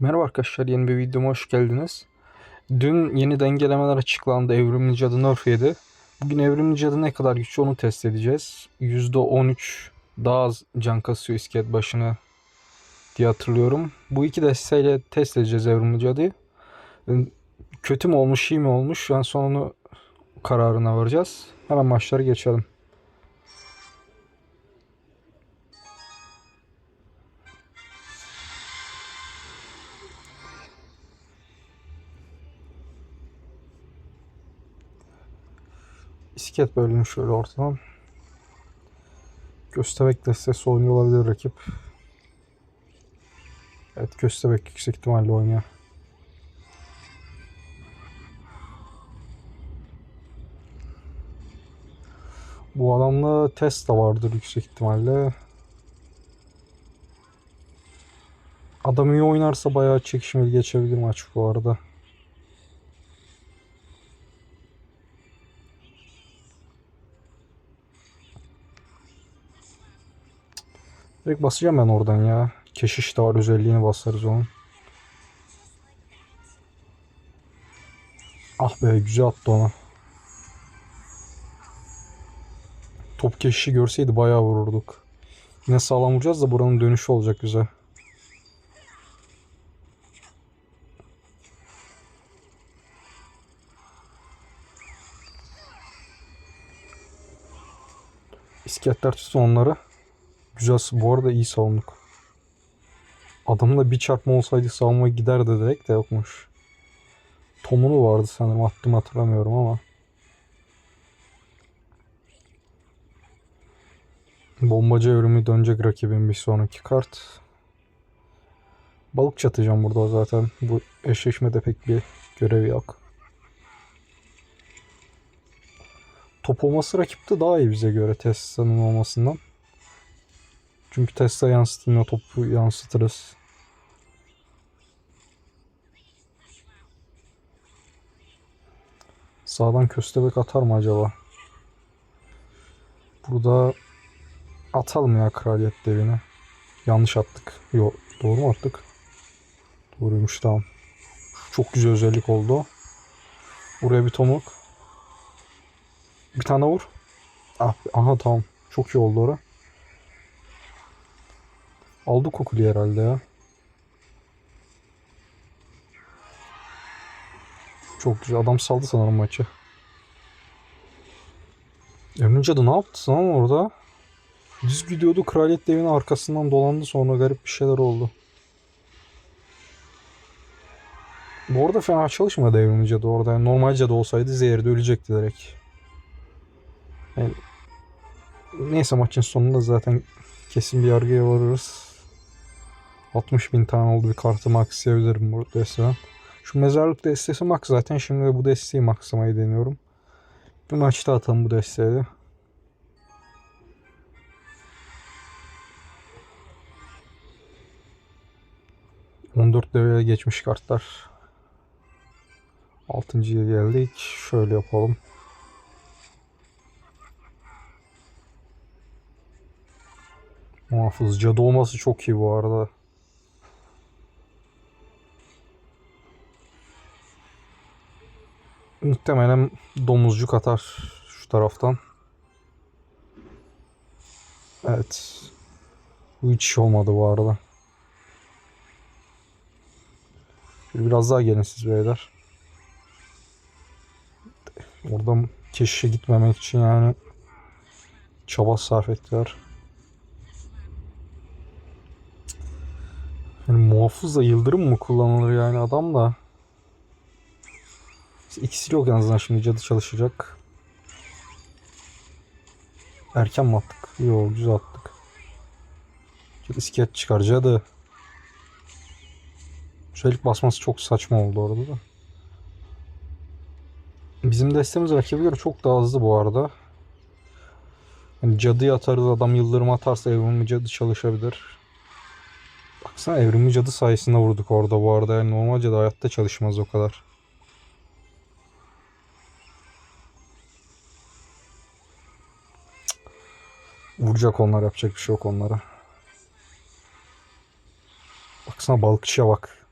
Merhaba arkadaşlar yeni bir videoma hoş geldiniz. Dün yeni dengelemeler açıklandı. Evrimli cadı nerf yedi. Bugün evrimli cadı ne kadar güçlü onu test edeceğiz. %13 daha az can kasıyor iskelet başına diye hatırlıyorum. Bu iki desteğiyle test edeceğiz evrimli cadıyı. Kötü mü olmuş iyi mi olmuş en son onu kararına varacağız. Hemen maçlara geçelim. İskelet bölümü şöyle ortadan. Göstebek destesi oynuyor olabilir rakip. Evet Göstebek yüksek ihtimalle oynuyor. Bu adamda Tesla vardır yüksek ihtimalle. Adam iyi oynarsa bayağı çekişmeli geçebilir maç bu arada. Direkt basacağım ben oradan ya. Keşiş de var özelliğini basarız onun. Ah be güzel attı ona. Top keşişi görseydi bayağı vururduk. Yine sağlam vuracağız da buranın dönüşü olacak bize. İskeletler tutsun onları. Güzel. Bu arada iyi savunduk. Adamla bir çarpma olsaydı savunma giderdi direkt de yokmuş. Tomunu vardı sanırım. Attım hatırlamıyorum ama. Bombacı evrimi dönecek rakibin bir sonraki kart. Balık çatacağım burada zaten. Bu eşleşmede pek bir görevi yok. Top olması rakipte daha iyi bize göre Tesla'nın olmasından. Çünkü Tesla yansıtılmıyor topu yansıtırız. Sağdan köstebek atar mı acaba? Burada atalım ya kraliyet devini. Yanlış attık. Yok doğru mu attık? Doğruymuş tamam. Çok güzel özellik oldu. Buraya bir tomuk. Bir tane vur. Ah, aha tamam. Çok iyi oldu orada. Aldı kokulu herhalde ya. Çok güzel. Adam saldı sanırım maçı. Emre Cadı ne yaptı lan orada? Düz gidiyordu. Kraliyet devinin arkasından dolandı. Sonra garip bir şeyler oldu. Bu arada fena çalışmadı Evrimli Cadı orada. Yani normal cadı olsaydı zehirde ölecekti direkt. Yani, neyse maçın sonunda zaten kesin bir yargıya varırız. 60 bin tane oldu bir kartı maxlayabilirim bu desteden. Şu mezarlık destesi max zaten. Şimdi de bu desteği maxlamayı deniyorum. Bir maçta atalım bu desteği. de. ...14 level'e geçmiş kartlar. 6.ya geldik. Şöyle yapalım. Muhafız. Cadı olması çok iyi bu arada. Muhtemelen domuzcuk atar şu taraftan. Evet. Bu hiç iş olmadı bu arada. Biraz daha gelin siz beyler. Oradan keşişe gitmemek için yani çaba sarf ettiler. Yani muhafızla yıldırım mı kullanılır yani adam da. İkisi yok en azından şimdi cadı çalışacak. Erken mi attık? Yok güzel attık. İskelet çıkar cadı. Üstelik basması çok saçma oldu orada da. Bizim destemiz rakibe göre çok daha hızlı bu arada. Yani cadıyı atarız adam yıldırım atarsa evrimli cadı çalışabilir. Baksana evrimli cadı sayesinde vurduk orada bu arada. Yani normal cadı hayatta çalışmaz o kadar. Vuracak onlar yapacak bir şey yok onlara. Baksana balıkçıya bak.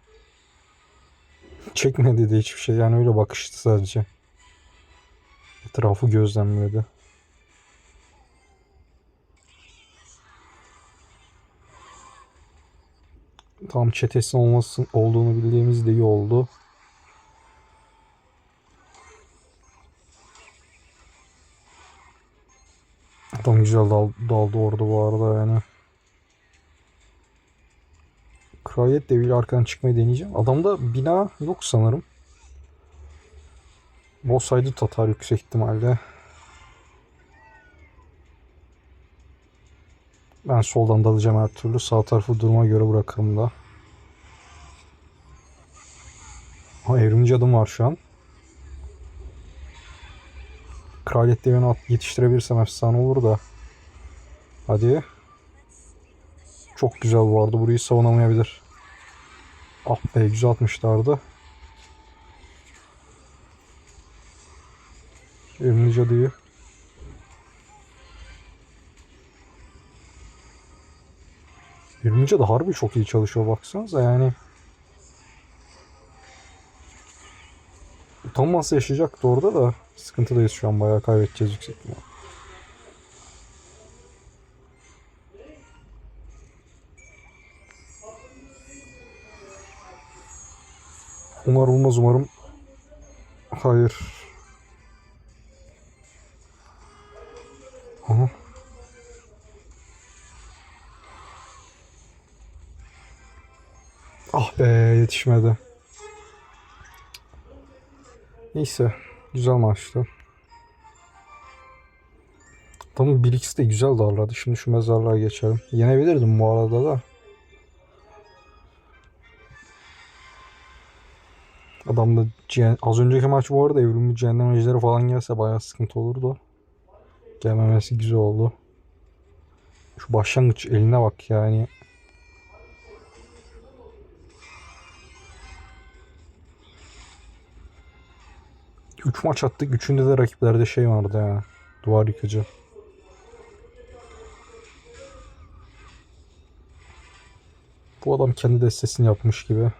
Çekmedi de hiçbir şey. Yani öyle bakıştı sadece. Etrafı gözlemledi. Tam çetesi olmasın olduğunu bildiğimiz de iyi oldu. Güzel dal, daldı orada bu arada yani. Kraliyet deviyle arkadan çıkmayı deneyeceğim. Adamda bina yok sanırım. Bozsaydı Tatar yüksek ihtimalle. Ben soldan dalacağım her türlü. Sağ tarafı duruma göre bırakırım da. Ha evrimci adım var şu an. Kraliyet devini yetiştirebilirsem efsane olur da. Hadi. Çok güzel arada. Burayı savunamayabilir. Ah be güzel atmışlardı. Evrimci adıyı. Evrimci de harbi çok iyi çalışıyor baksanıza yani. Utanmazsa yaşayacaktı orada da sıkıntıdayız şu an bayağı kaybedeceğiz yüksek ihtimal. Umarım olmaz umarım. Hayır. Aha. Ah be yetişmedi. Neyse. Güzel maçtı. Adamın 1 de güzel darladı. Şimdi şu mezarlığa geçelim. Yenebilirdim bu arada da. Adamda cehen- az önceki maç bu arada evrimli cehennem ejderi falan gelse bayağı sıkıntı olurdu. Gelmemesi güzel oldu. Şu başlangıç eline bak yani. Üç maç attık. Üçünde de rakiplerde şey vardı ya. Duvar yıkıcı. Bu adam kendi destesini yapmış gibi.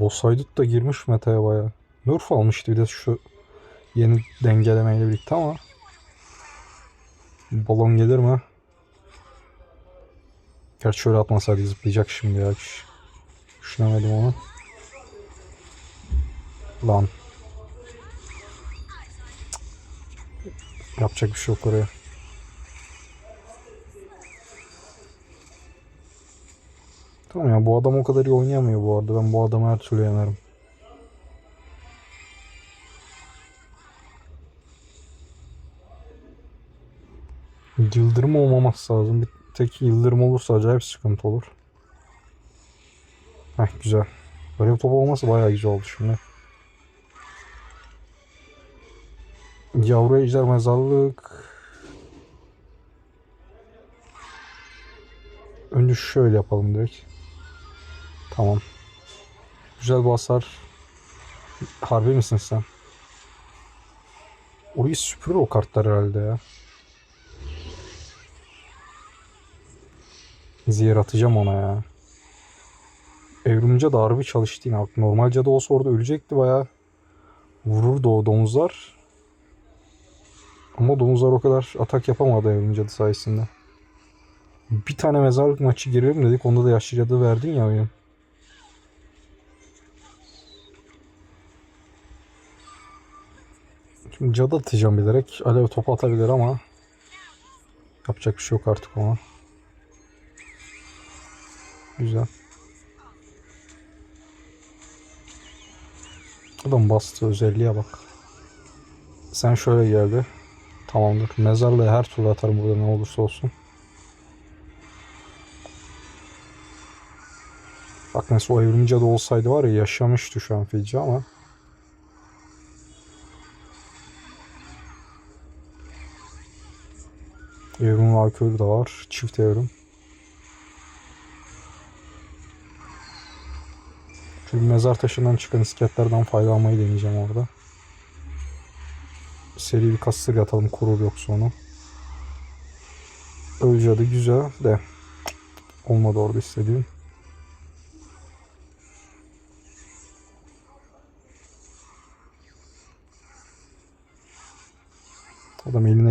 Boss Haydut da girmiş meta'ya baya. Nerf almıştı bir de şu yeni dengelemeyle birlikte ama balon gelir mi? Gerçi şöyle atmasaydı zıplayacak şimdi ya. Hiç Düşünemedim onu. Lan. Yapacak bir şey yok oraya. Tamam ya bu adam o kadar iyi oynayamıyor bu arada. Ben bu adamı her türlü yenerim. Yıldırım olmaması lazım. Bir tek yıldırım olursa acayip sıkıntı olur. Heh güzel. Böyle bir top olması bayağı güzel oldu şimdi. Yavru ejder mezarlık. Önce şöyle yapalım direkt. Tamam. Güzel basar. Harbi misin sen? Orayı süpürür o kartlar herhalde ya. Zehir atacağım ona ya. Evrimci de harbi çalıştı yine. Bak, Normal cadı olsa orada ölecekti bayağı. Vururdu o domuzlar. Ama domuzlar o kadar atak yapamadı evrimci cadı sayesinde. Bir tane mezarlık maçı girelim dedik. Onda da yaşlı cadı verdin ya oyun. Şimdi cadı atacağım bilerek. Alev topu atabilir ama yapacak bir şey yok artık ona. Güzel. Adam bastı özelliğe bak. Sen şöyle geldi. Tamamdır. Mezarlığı her türlü atarım burada ne olursa olsun. Bak mesela o evrimci cadı olsaydı var ya yaşamıştı şu an feci ama. Evrim valkürü de var. Çift evrim. Çünkü mezar taşından çıkan isketlerden faydalanmayı deneyeceğim orada. Seri bir kasır atalım kurur yoksa onu. Ölce adı güzel de olmadı orada istediğim.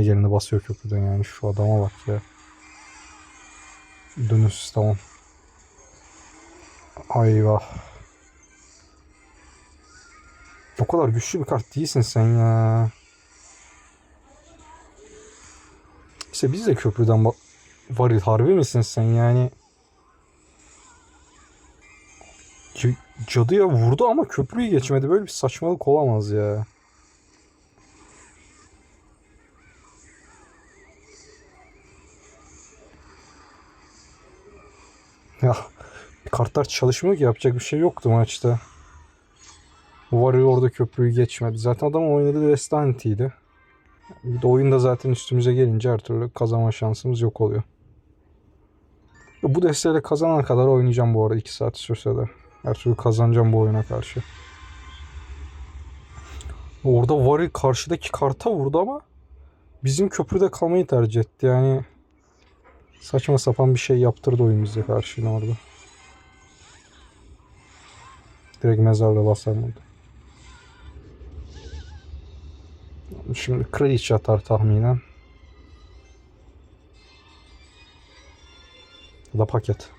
Adam eline geleni basıyor köprüden yani. Şu adama bak ya. Dönüş tamam. Ayvah. O kadar güçlü bir kart değilsin sen ya. İşte biz de köprüden varil harbi misin sen yani? C- cadıya vurdu ama köprüyü geçmedi. Böyle bir saçmalık olamaz ya. Ya kartlar çalışmıyor ki yapacak bir şey yoktu maçta. Warrior orada köprüyü geçmedi. Zaten adam oynadığı Restanti'ydi. Bir de oyunda zaten üstümüze gelince her türlü kazanma şansımız yok oluyor. Bu desteğiyle kazanana kadar oynayacağım bu arada 2 saat sürse de. Her türlü kazanacağım bu oyuna karşı. Orada Warrior karşıdaki karta vurdu ama bizim köprüde kalmayı tercih etti. Yani saçma sapan bir şey yaptırdı oyun bize karşı orada. Direkt mezarla basarmadı. Şimdi kraliçe atar tahminen. Ya da paket.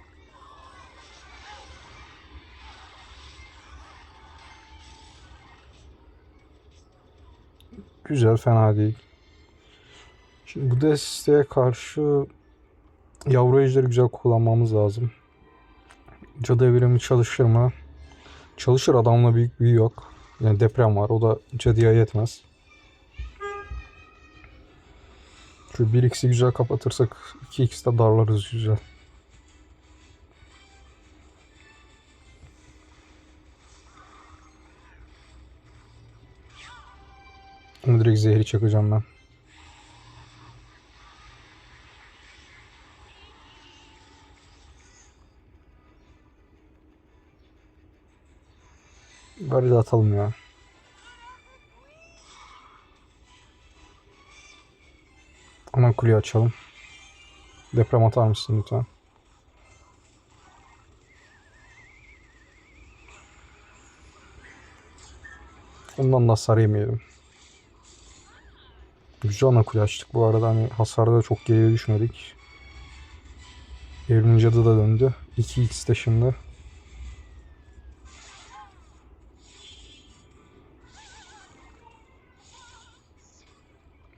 Güzel fena değil. Şimdi bu desteğe karşı yavru ejderi güzel kullanmamız lazım. Cadı evrimi çalışır mı? Çalışır adamla büyük büyü yok. Yani deprem var. O da cadıya yetmez. Şu 1x'i güzel kapatırsak 2x'de darlarız güzel. Direkt zehri çakacağım ben. Bari de atalım ya. Hemen kuleyi açalım. Deprem atar mısın lütfen? Ondan da hasar yemeyelim. Güzel ana kule açtık bu arada. Hani hasarda da çok geriye düşmedik. Evrim cadı da döndü. 2x de şimdi.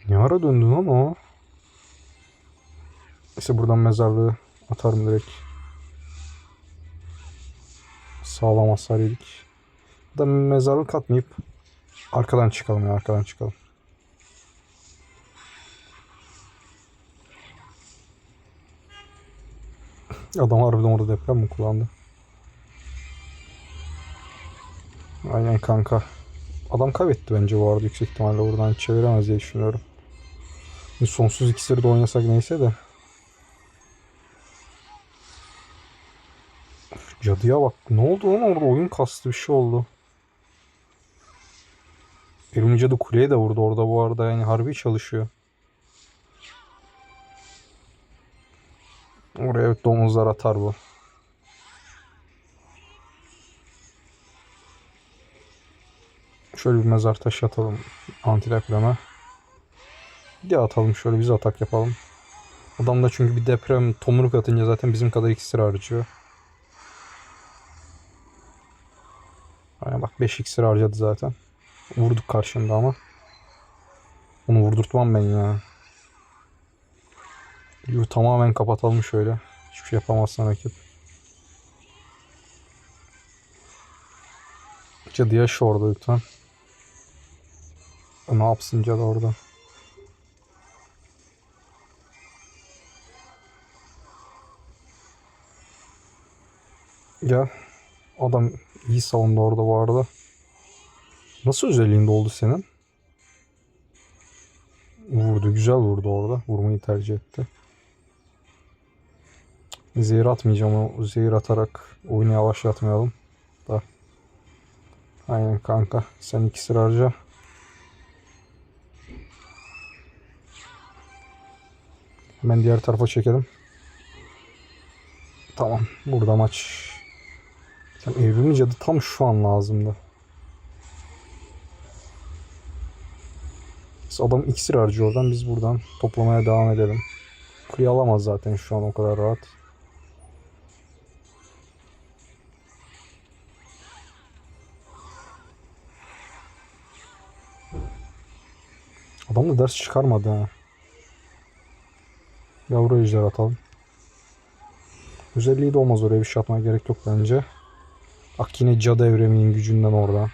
Ne ara döndü lan o? İşte buradan mezarlığı atarım direkt. Sağlam hasar yedik. Da mezarlık atmayıp arkadan çıkalım ya arkadan çıkalım. Adam harbiden orada deprem mi kullandı? Aynen kanka. Adam kaybetti bence bu arada yüksek ihtimalle oradan çeviremez diye düşünüyorum. Şimdi sonsuz iksiri de oynasak neyse de. Cadıya bak. Ne oldu lan orada? Oyun kastı bir şey oldu. Evrimli cadı kuleye de vurdu orada bu arada. Yani harbi çalışıyor. Oraya evet domuzlar atar bu. Şöyle bir mezar taşı atalım antidepreme. Bir atalım şöyle biz atak yapalım. Adam da çünkü bir deprem tomruk atınca zaten bizim kadar iksir harcıyor. Aynen bak 5 iksir harcadı zaten. Vurduk karşında ama. Onu vurdurtmam ben ya. Yu tamamen kapatalım şöyle. Hiçbir şey yapamazsan rakip. Cadıya şu orada lütfen. O ne yapsın cadı orada? Ya adam iyi savundu orada bu arada. Nasıl özelliğinde oldu senin? Vurdu. Güzel vurdu orada. Vurmayı tercih etti. Zehir atmayacağım o zehir atarak oyunu yavaşlatmayalım. Da. Aynen kanka. Sen ikisi harca. Hemen diğer tarafa çekelim. Tamam. Burada maç. Sen evrimli cadı tam şu an lazımdı. Adam iksir harcıyor oradan. Biz buradan toplamaya devam edelim. Kuleyi alamaz zaten şu an o kadar rahat. Adam da ders çıkarmadı ha. Yavru ejder atalım. Özelliği de olmaz oraya bir şey atmaya gerek yok bence. Ak yine cadı evreminin gücünden orada.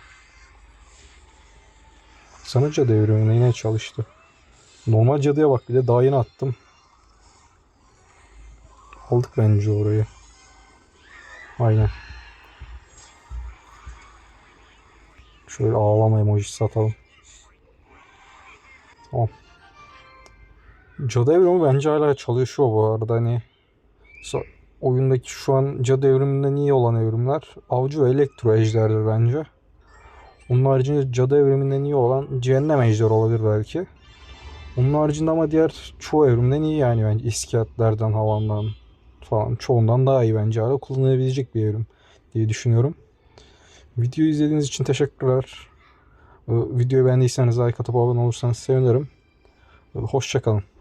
Sana cadı evremine yine çalıştı. Normal cadıya bak bir de daha yeni attım. Aldık bence orayı. Aynen. Şöyle ağlama emojisi atalım. Tamam. Cadı evrimi bence hala çalışıyor bu arada hani oyundaki şu an cadı evriminden iyi olan evrimler avcı ve elektro ejderdir bence. Onun haricinde cadı evriminden iyi olan cehennem ejderi olabilir belki. Onun haricinde ama diğer çoğu evrimden iyi yani bence iskeletlerden, havandan falan çoğundan daha iyi bence hala kullanılabilecek bir evrim diye düşünüyorum. Videoyu izlediğiniz için teşekkürler. Ee, Videoyu beğendiyseniz like atıp abone olursanız sevinirim. Hoşçakalın.